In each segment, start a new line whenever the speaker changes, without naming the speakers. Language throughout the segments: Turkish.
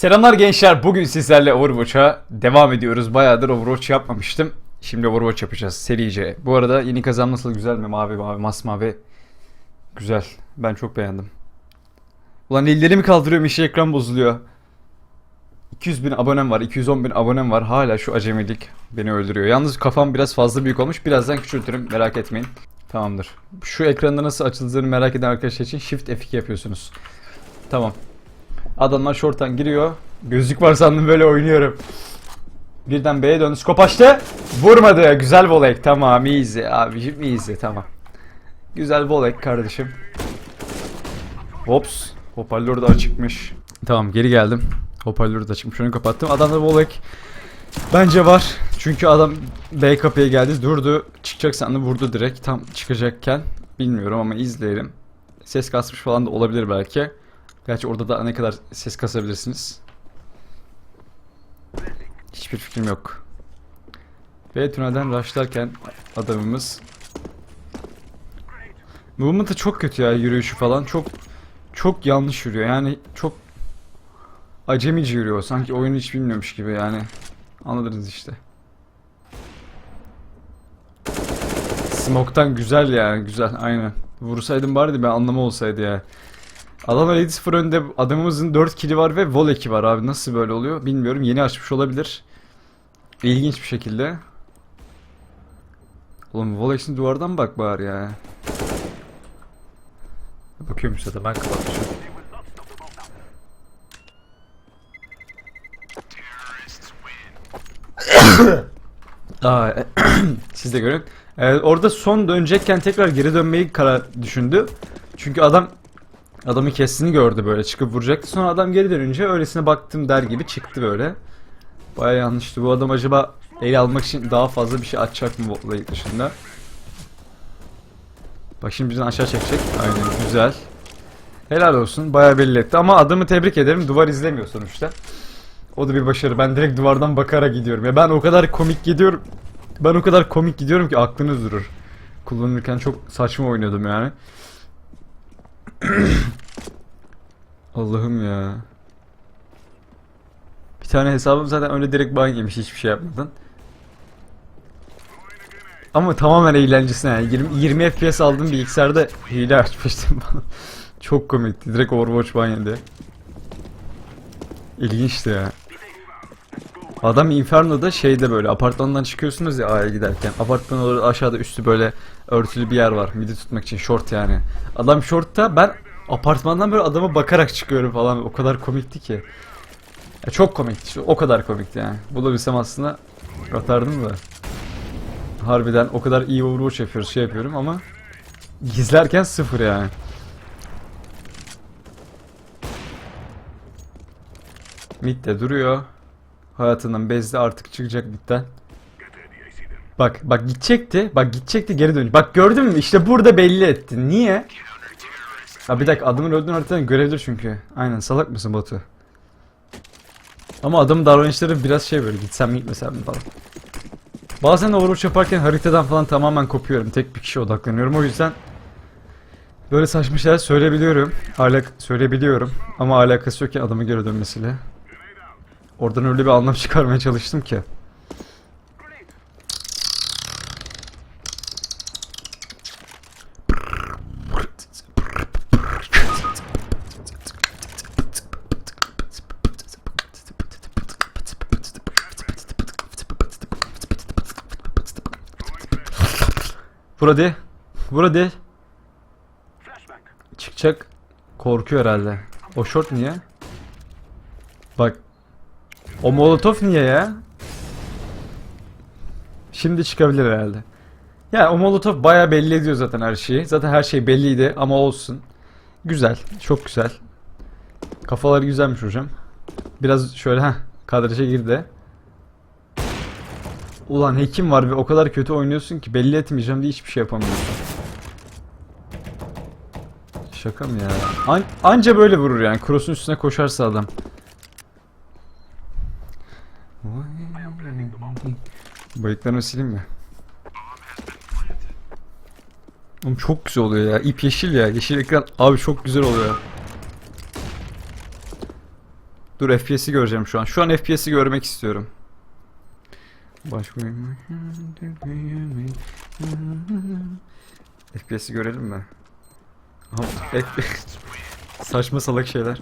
Selamlar gençler. Bugün sizlerle Overwatch'a devam ediyoruz. Bayağıdır Overwatch yapmamıştım. Şimdi Overwatch yapacağız serice. Bu arada yeni kazan nasıl güzel mi? Mavi mavi masmavi. Güzel. Ben çok beğendim. Ulan ellerimi kaldırıyorum işe ekran bozuluyor. 200 bin abonem var, 210 bin abonem var. Hala şu acemilik beni öldürüyor. Yalnız kafam biraz fazla büyük olmuş. Birazdan küçültürüm merak etmeyin. Tamamdır. Şu ekranda nasıl açıldığını merak eden arkadaşlar için Shift F2 yapıyorsunuz. Tamam. Adamlar short'tan giriyor. Gözlük var sandım böyle oynuyorum. Birden B'ye döndü. Skop açtı. Vurmadı. Güzel volek. Tamam easy. Abi easy. Tamam. Güzel volek kardeşim. Hops. Hoparlör de açıkmış. Tamam geri geldim. Hoparlör de açıkmış. Onu kapattım. Adamda volek bence var. Çünkü adam B kapıya geldi. Durdu. Çıkacak sandı. Vurdu direkt. Tam çıkacakken. Bilmiyorum ama izleyelim. Ses kasmış falan da olabilir belki. Gerçi orada da ne kadar ses kasabilirsiniz. Hiçbir fikrim yok. B tünelden rushlarken adamımız Movement'ı çok kötü ya yürüyüşü falan. Çok çok yanlış yürüyor. Yani çok acemice yürüyor. Sanki oyunu hiç bilmiyormuş gibi yani. Anladınız işte. Smoke'tan güzel yani güzel aynen. Vursaydım bari de ben anlamı olsaydı ya. Adamlar 7-0 önde adamımızın 4 kili var ve voleki var abi nasıl böyle oluyor bilmiyorum yeni açmış olabilir. İlginç bir şekilde. Oğlum voleksin duvardan bak bari ya. Bakıyorum zaten ben kapatmışım. Aa, siz de görün. Ee, orada son dönecekken tekrar geri dönmeyi karar düşündü. Çünkü adam adamı kestiğini gördü böyle çıkıp vuracaktı. Sonra adam geri dönünce öylesine baktım der gibi çıktı böyle. Baya yanlıştı. Bu adam acaba el almak için daha fazla bir şey açacak mı Voley dışında? Bak şimdi bizden aşağı çekecek. Aynen güzel. Helal olsun. Baya belli etti. Ama adamı tebrik ederim. Duvar izlemiyor sonuçta. O da bir başarı. Ben direkt duvardan bakarak gidiyorum. Ya ben o kadar komik gidiyorum. Ben o kadar komik gidiyorum ki aklınız durur. Kullanırken çok saçma oynuyordum yani. Allah'ım ya. Bir tane hesabım zaten öyle direkt ban yemiş hiçbir şey yapmadan. Ama tamamen eğlencesine yani 20, 20 FPS aldığım bilgisayarda hile açmıştım falan. Çok komikti. Direkt Overwatch ban yedi. İlginçti ya. Adam Inferno'da şeyde böyle apartmandan çıkıyorsunuz ya A'ya giderken. Apartman olur aşağıda üstü böyle örtülü bir yer var. Midi tutmak için short yani. Adam shortta ben apartmandan böyle adama bakarak çıkıyorum falan. O kadar komikti ki. Ya çok komikti. O kadar komikti yani. Bulabilsem aslında atardım da. Harbiden o kadar iyi Overwatch yapıyoruz şey yapıyorum ama gizlerken sıfır yani. Mid de duruyor. Hayatından bezdi artık çıkacak midden. Bak bak gidecekti. Bak gidecekti geri dönüş. Bak gördün mü? İşte burada belli etti. Niye? Ha bir dakika adamın öldüğünü haritadan görebilir çünkü. Aynen salak mısın Batu? Ama adamın davranışları biraz şey böyle gitsem mi gitmesem falan. Bazen Overwatch yaparken haritadan falan tamamen kopuyorum. Tek bir kişiye odaklanıyorum. O yüzden böyle saçma şeyler söyleyebiliyorum. Alak söyleyebiliyorum. Ama alakası yok ki adamı geri dönmesiyle. Oradan öyle bir anlam çıkarmaya çalıştım ki. Burada. Burada. Çıkacak. Korkuyor herhalde. O short niye? Bak. O molotof niye ya? Şimdi çıkabilir herhalde. Ya o molotof baya belli ediyor zaten her şeyi. Zaten her şey belliydi ama olsun. Güzel. Çok güzel. Kafaları güzelmiş hocam. Biraz şöyle ha kadraja girdi. Ulan hekim var ve o kadar kötü oynuyorsun ki belli etmeyeceğim diye hiçbir şey yapamıyorsun. Şaka mı ya? An anca böyle vurur yani. Cross'un üstüne koşarsa adam. Bıyıklarımı sileyim mi? Oğlum çok güzel oluyor ya. İp yeşil ya. Yeşil ekran. Abi çok güzel oluyor. Dur FPS'i göreceğim şu an. Şu an FPS'i görmek istiyorum. FPS'i görelim mi? Saçma salak şeyler.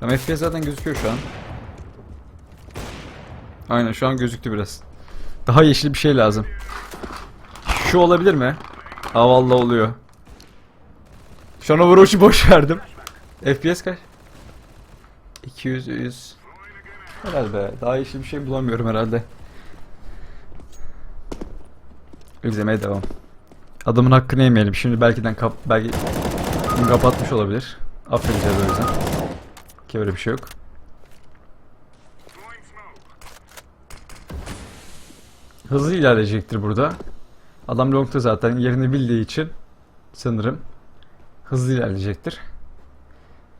Tamam FPS zaten gözüküyor şu an. Aynen şu an gözüktü biraz. Daha yeşil bir şey lazım. Şu olabilir mi? Ha oluyor. Şu an Overwatch'u boş verdim. FPS kaç? 200 100. Herhalde daha yeşil bir şey bulamıyorum herhalde. İzlemeye devam. Adamın hakkını yemeyelim. Şimdi belkiden kap belki kapatmış olabilir. Affedeceğiz o yüzden. Ki öyle bir şey yok. Hızlı ilerleyecektir burada. Adam longta zaten yerini bildiği için sanırım hızlı ilerleyecektir.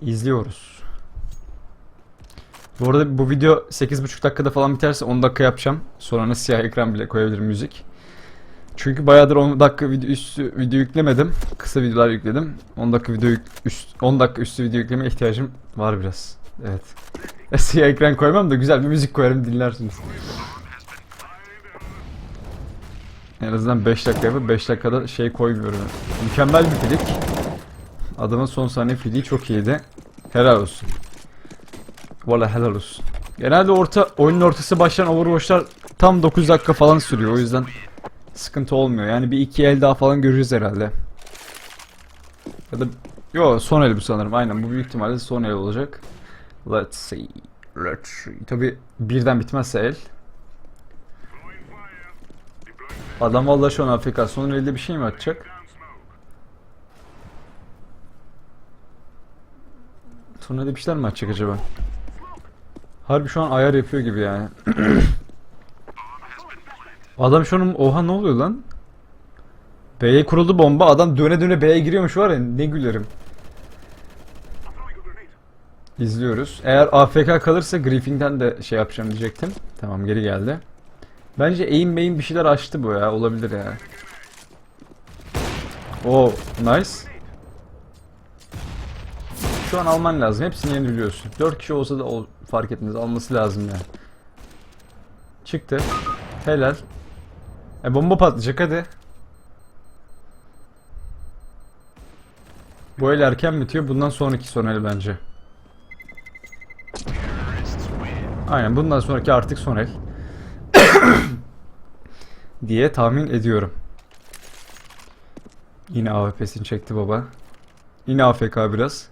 İzliyoruz. Bu arada bu video 8,5 dakikada falan biterse 10 dakika yapacağım. Sonra siyah ekran bile koyabilirim müzik. Çünkü bayağıdır 10 dakika video üstü video yüklemedim. Kısa videolar yükledim. 10 dakika video üst, 10 dakika üstü video yükleme ihtiyacım var biraz. Evet. Ya siyah ekran koymam da güzel bir müzik koyarım dinlersiniz. En azından 5 dakika yapıp 5 dakikada şey koymuyorum. Mükemmel bir filik. Adamın son saniye filiği çok iyiydi. Helal olsun. Valla helal olsun. Genelde orta oyunun ortası başlayan Overwatch'lar tam 9 dakika falan sürüyor. O yüzden sıkıntı olmuyor. Yani bir iki el daha falan göreceğiz herhalde. Ya da yo son el bu sanırım. Aynen bu büyük ihtimalle son el olacak. Let's see. Let's see. Tabi birden bitmezse el. Adam vallahi şu an AFK. Son elde bir şey mi atacak? Son elde bir şeyler mi atacak acaba? Harbi şu an ayar yapıyor gibi yani. Adam şu an oha ne oluyor lan? B'ye kuruldu bomba. Adam döne döne B'ye giriyormuş var ya ne gülerim. İzliyoruz. Eğer AFK kalırsa Griffing'den de şey yapacağım diyecektim. Tamam geri geldi. Bence aim main bir şeyler açtı bu ya. Olabilir ya. Oo nice. Şu an alman lazım. Hepsini yeniliyorsun. 4 kişi olsa da ol, fark etmez. Alması lazım ya. Çıktı. Helal. E bomba patlayacak hadi. Bu el erken bitiyor. Bundan sonraki son el bence. Aynen bundan sonraki artık son el. diye tahmin ediyorum. Yine AWP'sini çekti baba. Yine AFK biraz.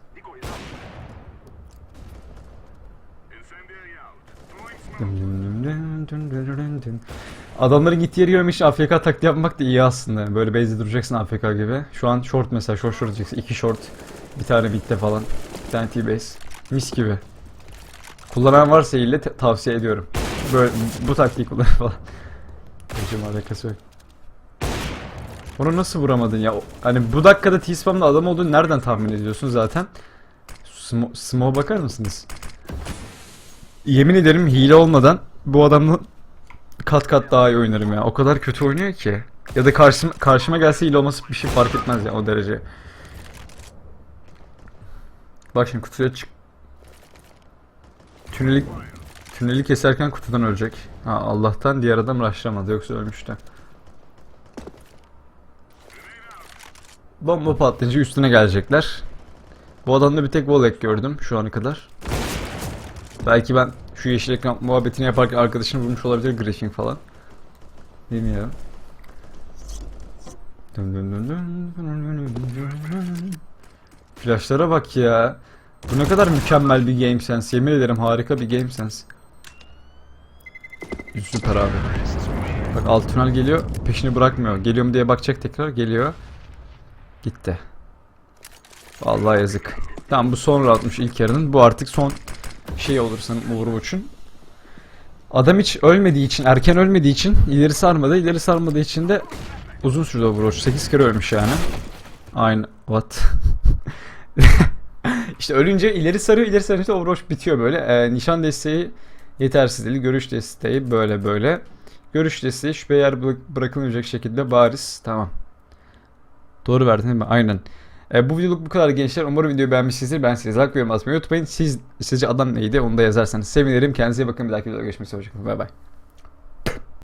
Adamların gittiği yeri görmek için AFK taktiği yapmak da iyi aslında. Böyle base'de duracaksın AFK gibi. Şu an short mesela short short diyeceksin. İki short. Bir tane midde falan. Bir tane T-base. Mis gibi. Kullanan varsa ile tavsiye ediyorum. Böyle bu taktiği kullan falan. Hocam alakası yok. Onu nasıl vuramadın ya? Hani bu dakikada T-spam'da adam olduğunu nereden tahmin ediyorsun zaten? Smo Smoke'a bakar mısınız? Yemin ederim hile olmadan bu adamla kat kat daha iyi oynarım ya. O kadar kötü oynuyor ki. Ya da karşıma, karşıma gelse hile olması bir şey fark etmez ya o derece. Bak şimdi kutuya çık. Tüneli, tüneli keserken kutudan ölecek. Ha, Allah'tan diğer adam rushlamadı yoksa ölmüştü. Bomba patlayınca üstüne gelecekler. Bu adamda bir tek wall gördüm şu ana kadar. Belki ben şu yeşil ekran muhabbetini yaparken arkadaşını vurmuş olabilir Griffin falan. Bilmiyorum. Flashlara bak ya. Bu ne kadar mükemmel bir game sense. Yemin ederim harika bir game sense. Süper abi. Bak alt tünel geliyor. Peşini bırakmıyor. Geliyor mu diye bakacak tekrar. Geliyor. Gitti. Vallahi yazık. Tamam bu son roundmuş ilk yarının. Bu artık son şey olur sanırım Overwatch'un. Adam hiç ölmediği için, erken ölmediği için ileri sarmadı. İleri sarmadığı için de uzun sürdü Overwatch. 8 kere ölmüş yani. Aynı. What? işte ölünce ileri sarıyor, ileri sarınca Overwatch bitiyor böyle. Ee, nişan desteği yetersiz değil. Görüş desteği böyle böyle. Görüş desteği şüphe yer bırakılmayacak şekilde bariz. Tamam. Doğru verdin değil mi? Aynen. E, bu videoluk bu kadar gençler. Umarım videoyu beğenmişsinizdir. Ben size like ve unutmayın. Siz, sizce adam neydi onu da yazarsanız sevinirim. Kendinize iyi bakın. Bir dahaki videoda görüşmek üzere. Hoşçakalın. Bay bay.